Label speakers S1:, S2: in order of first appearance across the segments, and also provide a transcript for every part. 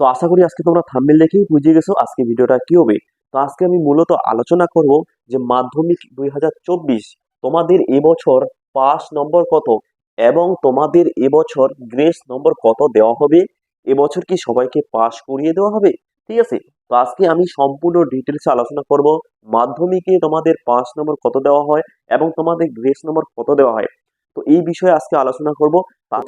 S1: তো আশা করি আজকে তোমরা থাম্বেল দেখেই বুঝে গেছো আজকে ভিডিওটা কি হবে। তো আজকে আমি মূলত আলোচনা করব যে মাধ্যমিক দুই হাজার চব্বিশ তোমাদের এবছর পাস নম্বর কত এবং তোমাদের এবছর গ্রেস নম্বর কত দেওয়া হবে? এবছর কি সবাইকে পাস করিয়ে দেওয়া হবে? ঠিক আছে? তো আজকে আমি সম্পূর্ণ ডিটেলসে আলোচনা করব। মাধ্যমিকে তোমাদের পাস নম্বর কত দেওয়া হয় এবং তোমাদের গ্রেস নম্বর কত দেওয়া হয়। তো এই বিষয়ে আজকে আলোচনা করব।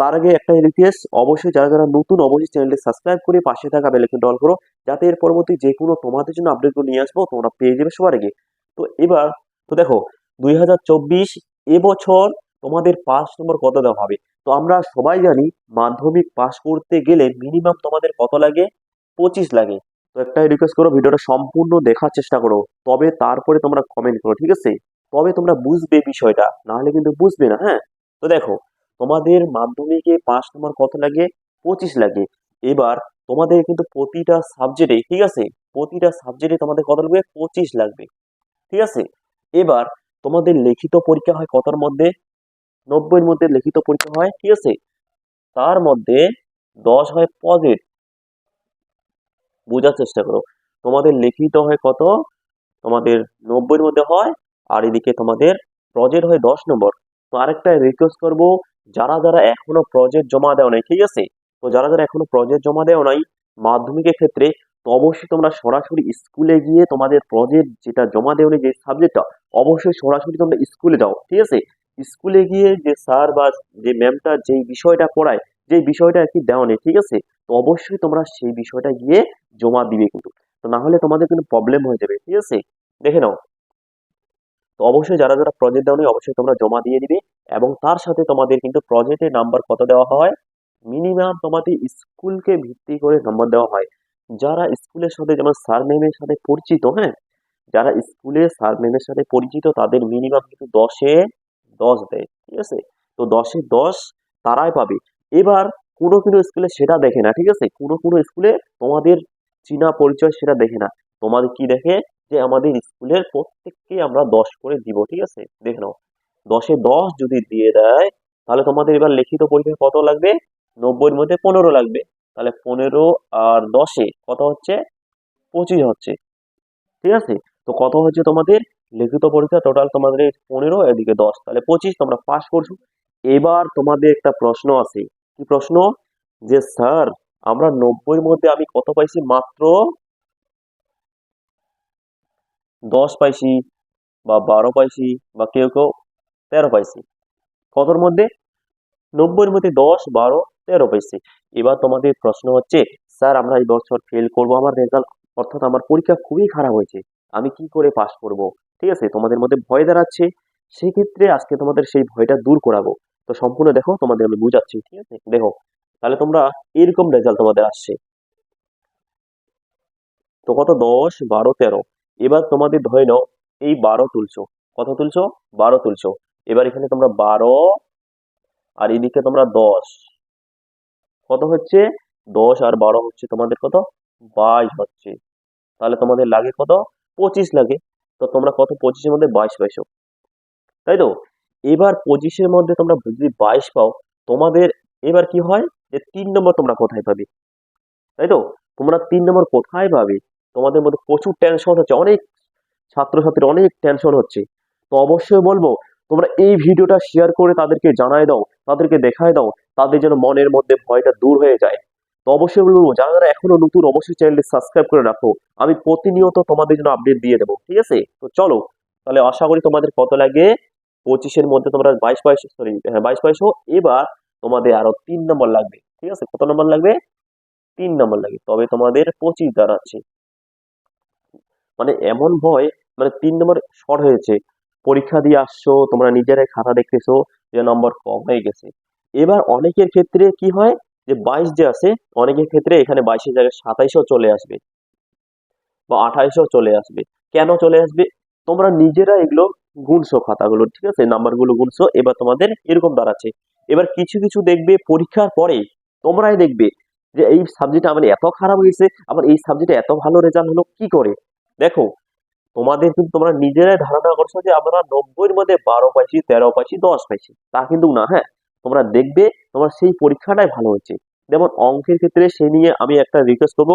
S1: তার আগে একটা রিকোয়েস্ট অবশ্যই যারা যারা নতুন, অবশ্যই চ্যানেলটি সাবস্ক্রাইব করে পাশে থাকা বেলাইকন অল করো, যাতে এর পরবর্তী যে কোনো তোমাদের জন্য আপডেটগুলো নিয়ে আসব, তোমরা পেয়ে যাবে সবার আগে। তো এবার, তো দেখো, দুই হাজার চব্বিশ এবছর তোমাদের পাস নম্বর কত দেওয়া হবে? তো আমরা সবাই জানি, মাধ্যমিক পাস করতে গেলে মিনিমাম তোমাদের কত লাগে? পঁচিশ লাগে। তো একটাই রিকোয়েস্ট করো, ভিডিওটা সম্পূর্ণ দেখার চেষ্টা করো। তবে তারপরে তোমরা কমেন্ট করো, ঠিক আছে? তবে তোমরা বুঝবে বিষয়টা, নাহলে কিন্তু বুঝবে না হ্যাঁ? তো দেখো, তোমাদের মাধ্যমিকে পাস নম্বর কত লাগে? পঁচিশ লাগে। এবার তোমাদের কিন্তু প্রতিটা সাবজেক্টে ঠিক আছে? প্রতিটা সাবজেক্টে তোমাদের কত লাগবে? পঁচিশ লাগবে। ঠিক আছে? এবার তোমাদের লিখিত পরীক্ষা হয় কতর মধ্যে? নব্বইয়ের মধ্যে লিখিত পরীক্ষা হয়, ঠিক আছে? তার মধ্যে দশ হয় পজিট বোঝার চেষ্টা করো। তোমাদের লিখিত হয় কত? তোমাদের নব্বইয়ের মধ্যে হয়, আর এদিকে তোমাদের প্রজেক্ট হয় দশ নম্বর। আরেকটা রিকোয়েস্ট করব, যারা যারা এখনও প্রজেক্ট জমা দেও নাই, ঠিক আছে? তো যারা যারা এখনও প্রজেক্ট জমা দেও নাই, মাধ্যমিকের ক্ষেত্রে তো অবশ্যই তোমরা সরাসরি স্কুলে গিয়ে তোমাদের প্রজেক্ট যেটা জমা দেও নাই, যে সাবজেক্টটা অবশ্যই সরাসরি তোমরা স্কুলে যাও, ঠিক আছে? স্কুলে গিয়ে যে স্যার বা যে ম্যামটা যেই বিষয়টা পড়ায় যে বিষয়টা আর কি দেওয়া নেই, ঠিক আছে? তো অবশ্যই তোমরা সেই বিষয়টা গিয়ে জমা দিবে কিন্তু। তো না হলে তোমাদের কিন্তু প্রবলেম হয়ে যাবে, ঠিক আছে? দেখে নাও। তো অবশ্যই যারা যারা প্রজেক্ট দেওয়া নেই অবশ্যই তোমরা জমা দিয়ে দিবে এবং তার সাথে তোমাদের কিন্তু প্রজেক্টের নাম্বার কত দেওয়া হয়? মিনিমাম তোমাদের স্কুলকে ভিত্তি করে নাম্বার দেওয়া হয়। যারা স্কুলের সাথে, যেমন স্যার ম্যামের সাথে পরিচিত হ্যাঁ? যারা স্কুলে স্যার ম্যামের সাথে পরিচিত, তাদের মিনিমাম কিন্তু দশে দশ দেয়, ঠিক আছে? তো দশে দশ তারাই পাবে। এবার কোনো কোনো স্কুলে সেটা দেখে না, ঠিক আছে? কোনো কোনো স্কুলে তোমাদের চীনা পরিচয় সেটা দেখে না। তোমাদের কি দেখে? যে আমাদের স্কুলের প্রত্যেককে আমরা দশ করে দিব, ঠিক আছে? দেখে নাও। দশে দশ যদি দিয়ে দেয়, তাহলে তোমাদের এবার লিখিত পরীক্ষা কত লাগবে? নব্বইয়ের মধ্যে পনেরো লাগবে। তাহলে পনেরো আর দশে কত হচ্ছে? পঁচিশ হচ্ছে। ঠিক আছে? তো কত হচ্ছে তোমাদের? লিখিত পরীক্ষা টোটাল তোমাদের পনেরো, এদিকে দশ। তাহলে পঁচিশ তোমরা পাস করছ। এবার তোমাদের একটা প্রশ্ন আছে। কি প্রশ্ন? যে স্যার, আমরা নব্বইয়ের মধ্যে আমি কত পাইছি? মাত্র দশ পাইছি বা বারো পাইছি বা কেউ কেউ তেরো পাইছি। কতর মধ্যে? নব্বইয়ের মধ্যে দশ, বারো, তেরো পাইছি। এবার তোমাদের প্রশ্ন হচ্ছে, স্যার, আমরা এই বছর ফেল করব আমার রেজাল্ট অর্থাৎ আমার পরীক্ষা খুবই খারাপ হয়েছে। আমি কি করে পাস করব? ঠিক আছে, তোমাদের মধ্যে ভয় দাঁড়াচ্ছে। সেক্ষেত্রে আজকে তোমাদের সেই ভয়টা দূর করাবো। তো সম্পূর্ণ দেখো, তোমাদের আমি বুঝাচ্ছি, ঠিক আছে? দেখো, তাহলে তোমরা এরকম রেজাল্ট তোমাদের আসছে। তো কত? দশ, বারো, তেরো। এবার তোমাদের ধরে নাও, এই বারো তুলছো। কত তুলছো? বারো তুলছো। এবার এখানে তোমরা বারো আর এদিকে তোমরা দশ। কত হচ্ছে? দশ আর বারো হচ্ছে তোমাদের কত? বাইশ হচ্ছে। তাহলে তোমাদের লাগে কত? পঁচিশ লাগে। তো তোমরা কত পঁচিশের মধ্যে বাইশ পাইছো। তাই তো? এবার পঁচিশের মধ্যে তোমরা যদি বাইশ পাও, তোমাদের এবার কি হয়? যে তিন নম্বর তোমরা কোথায় পাবে? তাই তো? তোমরা তিন নম্বর কোথায় পাবে? তোমাদের মধ্যে প্রচুর টেনশন হচ্ছে, অনেক ছাত্রছাত্রীর অনেক টেনশন হচ্ছে। তো অবশ্যই বলব, তোমরা এই ভিডিওটা শেয়ার করে তাদেরকে জানায় দাও, তাদেরকে দেখায় দাও, তাদের যেন মনের মধ্যে ভয়টা দূর হয়ে যায়। তো অবশ্যই বলব, যারা যারা এখনও নতুন, অবশ্যই চ্যানেলটি সাবস্ক্রাইব করে রাখো। আমি প্রতিনিয়ত তোমাদের জন্য আপডেট দিয়ে দেবো, ঠিক আছে? তো চলো, তাহলে আশা করি তোমাদের কত লাগে? পঁচিশের মধ্যে তোমরা বাইশ বাইশ সরি হ্যাঁ বাইশ বাইশও এবার তোমাদের আরও তিন নম্বর লাগবে, ঠিক আছে? কত নম্বর লাগবে? তিন নম্বর লাগে তবে তোমাদের পঁচিশ দাঁড়াচ্ছে। মানে এমন ভয় মানে তিন নম্বর শর্ট হয়েছে। পরীক্ষা দিয়ে আসছো, তোমরা নিজেরাই খাতা দেখতেছো যে নম্বর কম হয়ে গেছে। এবার অনেকের ক্ষেত্রে কি হয় যে বাইশ যে আছে, অনেকের ক্ষেত্রে এখানে বাইশের জায়গায় সাতাইশও চলে আসবে বা আঠাইশও চলে আসবে। কেন চলে আসবে? তোমরা নিজেরা এগুলো গুনছো খাতাগুলো, ঠিক আছে? নাম্বারগুলো গুনছো, এবার তোমাদের এরকম দাঁড়াচ্ছে। এবার কিছু কিছু দেখবে পরীক্ষার পরে তোমরাই দেখবে যে এই সাবজেক্টটা আমার এত খারাপ হয়েছে, আবার এই সাবজেক্টে এত ভালো রেজাল্ট হলো, কি করে? দেখো, তোমাদের কিন্তু তোমরা নিজেরাই ধারণা করছ যে আমরা নব্বইয়ের মধ্যে বারো পাইছি, তেরো পাইছি, দশ পাইছি। তা কিন্তু না হ্যাঁ? তোমরা দেখবে তোমার সেই পরীক্ষাটাই ভালো হয়েছে যেমন অঙ্কের ক্ষেত্রে সেই নিয়ে আমি একটা রিকোয়েস্ট করব।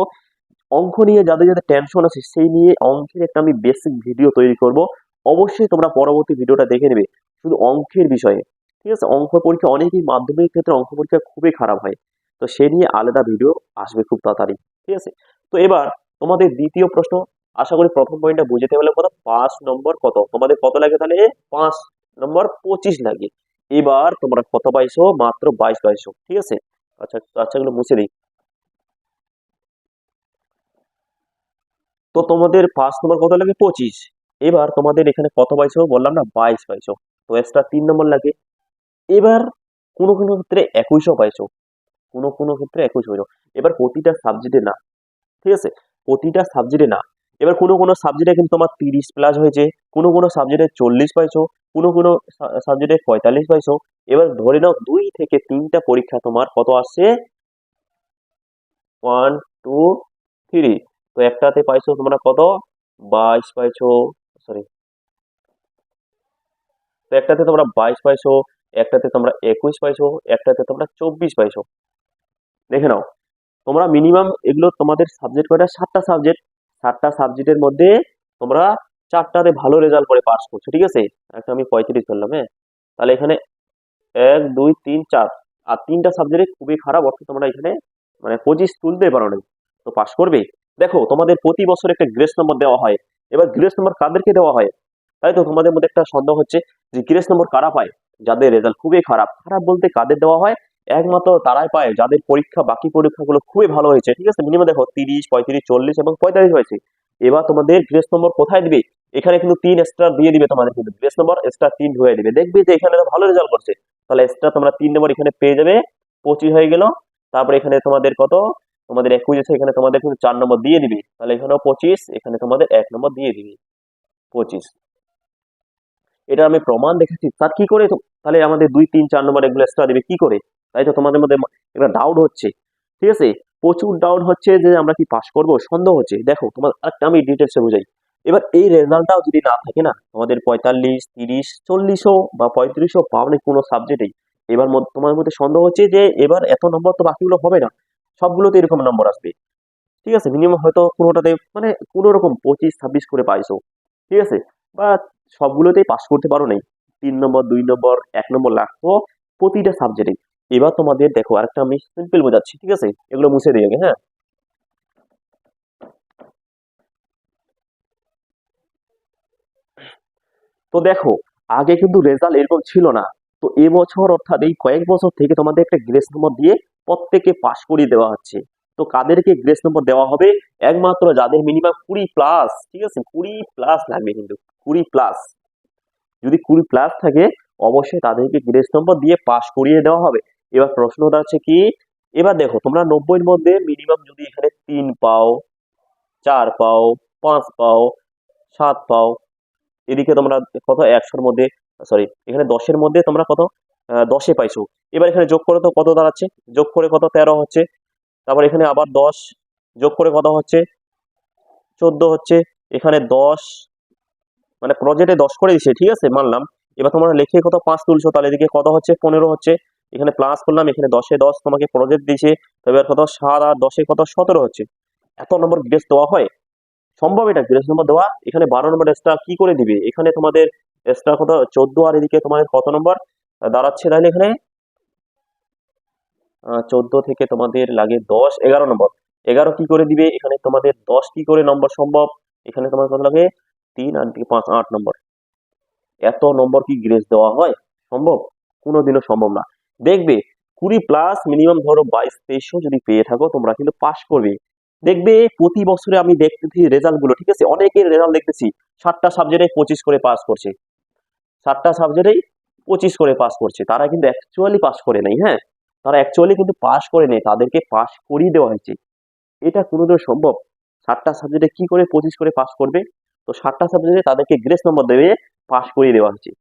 S1: অঙ্ক নিয়ে যাদের যাদের টেনশন আছে, সেই নিয়ে অঙ্কের একটা আমি বেসিক ভিডিও তৈরি করব। অবশ্যই তোমরা পরবর্তী ভিডিওটা দেখে নেবে, শুধু অঙ্কের বিষয়ে। ঠিক আছে? অঙ্ক পরীক্ষা অনেকেই মাধ্যমিক ক্ষেত্রে অঙ্ক পরীক্ষা খুবই খারাপ হয়। তো সে নিয়ে আলাদা ভিডিও আসবে খুব তাড়াতাড়ি। ঠিক আছে? তো এবার তোমাদের দ্বিতীয় প্রশ্ন আশা করি প্রথম পয়েন্টটা বুঝতে পারলে কত পাঁচ নম্বর কত? তোমাদের কত লাগে তাহলে? পাঁচ নম্বর পঁচিশ লাগে। এবার তোমরা কত পাইছো? মাত্র বাইশ পাইছো, ঠিক আছে? আচ্ছা আচ্ছা এগুলো মুছে দিই। তো তোমাদের পাঁচ নম্বর কত লাগে? পঁচিশ। এবার তোমাদের এখানে কত পাইছো? বললাম না, বাইশ পাইছো। তো এক্সট্রা তিন নম্বর লাগে। এবার কোনো কোনো ক্ষেত্রে একুশও পাইছো। কোনো কোনো ক্ষেত্রে একুশ পাইছো। এবার প্রতিটা সাবজেক্টে না, ঠিক আছে? প্রতিটা সাবজেক্টে না এবার কোনো কোনো সাবজেক্টে কিন্তু তোমার তিরিশ প্লাস হয়েছে, কোনো কোনো সাবজেক্টে চল্লিশ পাইছো, কোনো কোনো সাবজেক্টে পঁয়তাল্লিশ পাইছো, এবার ধরে নাও দুই থেকে তিনটা পরীক্ষা তোমার কত আসছে? ওয়ান টু থ্রি তো একটাতে পাইছো তোমরা কত? বাইশ পাইছো সরি তো একটাতে তোমরা বাইশ পাইছো, একটাতে তোমরা একুশ পাইছো, একটাতে তোমরা চব্বিশ পাইছো। দেখে নাও, তোমরা মিনিমাম এগুলো তোমাদের সাবজেক্ট কয়টা? সাতটা সাবজেক্ট সাতটা সাবজেক্টের মধ্যে তোমরা চারটাতে ভালো রেজাল্ট করে পাস করছ, ঠিক আছে? একটা আমি পঁয়ত্রিশ করলাম হ্যাঁ? তাহলে এখানে এক, দুই, তিন, চার। আর তিনটা সাবজেক্টে খুবই খারাপ, অর্থাৎ তোমরা এখানে মানে পঁচিশ তুলতে পারো না। তো পাস করবে? দেখো, তোমাদের প্রতি বছর একটা গ্রেস নম্বর দেওয়া হয়। এবার গ্রেস নম্বর কাদেরকে দেওয়া হয়? তাই তো তোমাদের মধ্যে একটা সন্দেহ হচ্ছে যে গ্রেস নম্বর কারা পায়? যাদের রেজাল্ট খুবই খারাপ। খারাপ বলতে কাদের দেওয়া হয়? একমাত্র তারাই পায় যাদের পরীক্ষা, বাকি পরীক্ষাগুলো খুবই ভালো হয়েছে, ঠিক আছে? মিনিমাম দেখো, তিরিশ, পঁয়ত্রিশ, চল্লিশ এবং পঁয়তাল্লিশ হয়েছে। এবার তোমাদের গ্রেস নম্বর কোথায় দিবে? এখানে কিন্তু তিন স্টার দিয়ে দিবে তোমাদের কিন্তু। গ্রেস নম্বর স্টার তিন হয়ে দিবে দেখবে যে এখানে ভালো রেজাল্ট করছে। তাহলে স্টার তোমরা তিন নম্বর এখানে পেয়ে যাবে। পঁচিশ হয়ে গেল। তারপরে এখানে তোমাদের কত? তোমাদের একুশ আছে, এখানে তোমাদের কিন্তু চার নম্বর দিয়ে দিবে। তাহলে এখানেও পঁচিশ, এখানে তোমাদের এক নম্বর দিয়ে দিবে। পঁচিশ। এটা আমি প্রমাণ দেখেছি তার কি করে? তাহলে আমাদের দুই, তিন, চার নম্বর এগুলো এক্সট্রা দিবে। কি করে? তাই তো তোমাদের মধ্যে একটা ডাউট হচ্ছে। ঠিক আছে? প্রচুর ডাউট হচ্ছে যে আমরা কি পাস করব? সন্দেহ হচ্ছে। দেখো তোমার আরেকটা আমি ডিটেলসে বুঝাই। এবার এই রেজাল্টটাও যদি না থাকে না, তোমাদের পঁয়তাল্লিশ, তিরিশ, চল্লিশও বা পঁয়ত্রিশও পাওনি কোনো সাবজেক্টেই এবার তোমার মধ্যে সন্দেহ হচ্ছে যে এবার এত নম্বর তো বাকিগুলো হবে না। সবগুলোতে এরকম নম্বর আসবে। ঠিক আছে? মিনিমাম হয়তো কোনোটাতে মানে কোনো রকম পঁচিশ, ছাব্বিশ করে পাইছো। ঠিক আছে? বা সবগুলোতেই পাস করতে পারো নাই। তিন নম্বর দুই নম্বর এক নম্বর লাগতো প্রতিটা সাবজেক্টে এবার তোমাদের দেখো, আরেকটা আমি সিম্পল বোঝাচ্ছি, ঠিক আছে? এগুলো মুছে দিয়ে হ্যাঁ? তো দেখো, আগে কিন্তু রেজাল্ট এরকম ছিল না। তো এবছর অর্থাৎ এই কয়েক বছর থেকে তোমাদের একটা গ্রেস নম্বর দিয়ে প্রত্যেকে পাস করিয়ে দেওয়া হচ্ছে। তো কাদেরকে গ্রেস নম্বর দেওয়া হবে? একমাত্র যাদের মিনিমাম কুড়ি প্লাস ঠিক আছে? কুড়ি প্লাস লাগবে কিন্তু, কুড়ি প্লাস যদি কুড়ি প্লাস থাকে, অবশ্যই তাদেরকে গ্রেস নম্বর দিয়ে পাস করিয়ে দেওয়া হবে। এবার প্রশ্নটা হচ্ছে কি? এবার দেখো, তোমরা নব্বইয়ের মধ্যে মিনিমাম যদি এখানে তিন পাও, চার পাও, পাঁচ পাও, সাত পাও, এদিকে তোমরা কত? একশোর মধ্যে সরি এখানে দশের মধ্যে তোমরা কত? দশে পাইছো। এবার এখানে যোগ করে তো কত দাঁড়াচ্ছে? যোগ করে কত? তেরো হচ্ছে। তারপর এখানে আবার দশ, যোগ করে কত হচ্ছে? চোদ্দ হচ্ছে। এখানে দশ মানে প্রজেক্টে দশ করে দিছে ঠিক আছে? মানলাম। এবার তোমরা লিখে কত? পাঁচ তুলছো, তাহলে এদিকে কত হচ্ছে? পনেরো হচ্ছে। এখানে প্লাস করলাম, এখানে দশে দশ তোমাকে প্রজেক্ট দিয়েছে, তো এবার কত? সাত আর দশে কত? সতেরো হচ্ছে। এত নম্বর গ্রেস দেওয়া হয়? সম্ভব এটা? গ্রেস নম্বর দেওয়া? এখানে বারো নম্বর এক্সট্রা কি করে দিবে? এখানে তোমাদের এক্সট্রা কত? চোদ্দ আর এদিকে তোমাদের কত নম্বর দাঁড়াচ্ছে তাহলে এখানে? চোদ্দ থেকে তোমাদের লাগে দশ, এগারো নম্বর এগারো কি করে দিবে? এখানে তোমাদের দশ কি করে নম্বর সম্ভব? এখানে তোমার কত লাগে? তিন আর দিকে পাঁচ, আট নম্বর এত নম্বর কি গ্রেস দেওয়া হয়? সম্ভব? কোনোদিনও সম্ভব না। দেখবে কুড়ি প্লাস মিনিমাম ধরো বাইশ তেইশও যদি পেয়ে থাকো, তোমরা কিন্তু পাস করবে। দেখবে প্রতি বছরে আমি দেখতেছি রেজাল্টগুলো, ঠিক আছে? অনেকের রেজাল্ট দেখতেছি, সাতটা সাবজেক্টে পঁচিশ করে পাস করছে। সাতটা সাবজেক্টেই পঁচিশ করে পাস করছে। তারা কিন্তু অ্যাকচুয়ালি পাস করে নাই হ্যাঁ? তারা অ্যাকচুয়ালি কিন্তু পাস করে নেই, তাদেরকে পাস করিয়ে দেওয়া হয়েছে। এটা কোনোদিন সম্ভব। সাতটা সাবজেক্টে কি করে পঁচিশ করে পাস করবে? তো সাতটা সাবজেক্টে তাদেরকে গ্রেস নম্বর দেবে পাস করিয়ে দেওয়া হয়েছে।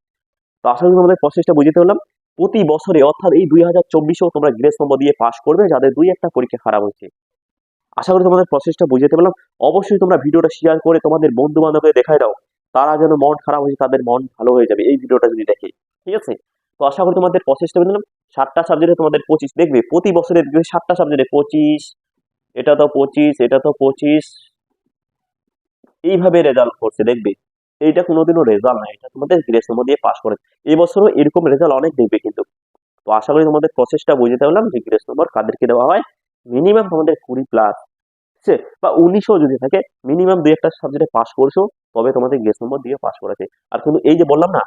S1: তো আসলে তোমাদের প্রসেসটা বুঝতে পারলাম। প্রতি বছরে অর্থাৎ এই দুই হাজার চব্বিশেও তোমরা গ্রেস নম্বর দিয়ে পাস করবে, যাদের দুই একটা পরীক্ষা খারাপ হয়েছে। আশা করি তোমাদের প্রসেসটা বুঝতে পারলাম অবশ্যই তোমরা ভিডিওটা শেয়ার করে তোমাদের বন্ধু বান্ধবকে দেখায় দাও। তারা যেন মন খারাপ হয়েছে, তাদের মন ভালো হয়ে যাবে। এই ভিডিওটা যদি দেখে, ঠিক আছে? তো আশা করি তোমাদের প্রসেসটা বুঝলাম সাতটা সাবজেক্টে তোমাদের পঁচিশ, দেখবে প্রতি বছরে দেখবে ষাটটা সাবজেক্টে পঁচিশ, এটা তো পঁচিশ, এটা তো পঁচিশ, এইভাবে রেজাল্ট করছে, দেখবে? এইটা কোনোদিনও রেজাল্ট না এটা তোমাদের গ্রেস নম্বর দিয়ে পাস করে এই বছরও এরকম রেজাল্ট অনেক দেখবে কিন্তু। তো আশা করি তোমাদের প্রসেসটা বুঝতে পারলাম যে গ্রেস নম্বর কাদেরকে দেওয়া হয়। মিনিমাম তোমাদের কুড়ি প্লাস ঠিক বা উনিশও যদি থাকে মিনিমাম দুই একটা সাবজেক্টে পাস করছ, তবে তোমাদের গ্রেস নম্বর দিয়ে পাস করেছে। আর কিন্তু এই যে বললাম না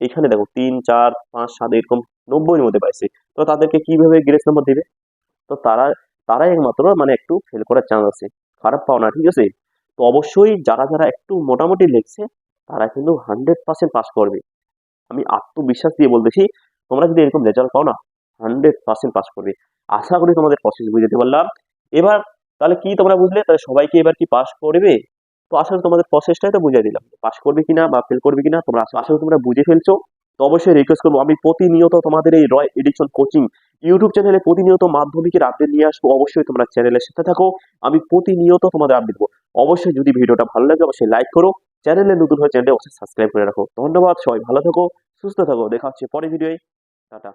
S1: এখানে দেখো, তিন, চার, পাঁচ, সাত, এরকম নব্বইয়ের মধ্যে পাইছে। তো তাদেরকে কীভাবে গ্রেস নম্বর দিবে? তো তারা, তারাই একমাত্র মানে একটু ফেল করার চান্স আছে। খারাপ পাও না, ঠিক আছে? তো অবশ্যই যারা যারা একটু মোটামুটি লিখছে, তারা কিন্তু হান্ড্রেড পার্সেন্ট পাস করবে। আমি আত্মবিশ্বাস দিয়ে বলতেছি, তোমরা যদি এরকম রেজাল্ট পাও না হান্ড্রেড পার্সেন্ট পাস করবে। আশা করি তোমাদের প্রসেস বুঝতে পারলাম। এবার তাহলে কি তোমরা বুঝলে? তাহলে সবাইকে এবার কি পাস করবে? তো আসলে তোমাদের প্রসেসটাই তো বুঝিয়ে দিলাম। পাস করবে কিনা বা ফেল করবে কিনা, তোমরা করি তোমরা বুঝে ফেলছো। তো অবশ্যই রিকোয়েস্ট করব। আমি প্রতিনিয়ত তোমাদের এই রয় এডিকশন কোচিং ইউটিউব চ্যানেলে প্রতিনিয়ত মাধ্যমিকের আপডেট নিয়ে আসব। অবশ্যই তোমরা চ্যানেলের সাথে থাকো। আমি প্রতিনিয়ত তোমাদের আপডেট দেবো। অবশ্যই যদি ভিডিওটা ভালো লাগে, অবশ্যই লাইক করো। চ্যানেলে নতুন হয়ে চ্যানেলটা অবশ্যই সাবস্ক্রাইব করে রাখো। ধন্যবাদ, সবাই ভালো থাকো, সুস্থ থাকো। দেখা হচ্ছে পরে ভিডিওয় টাটা।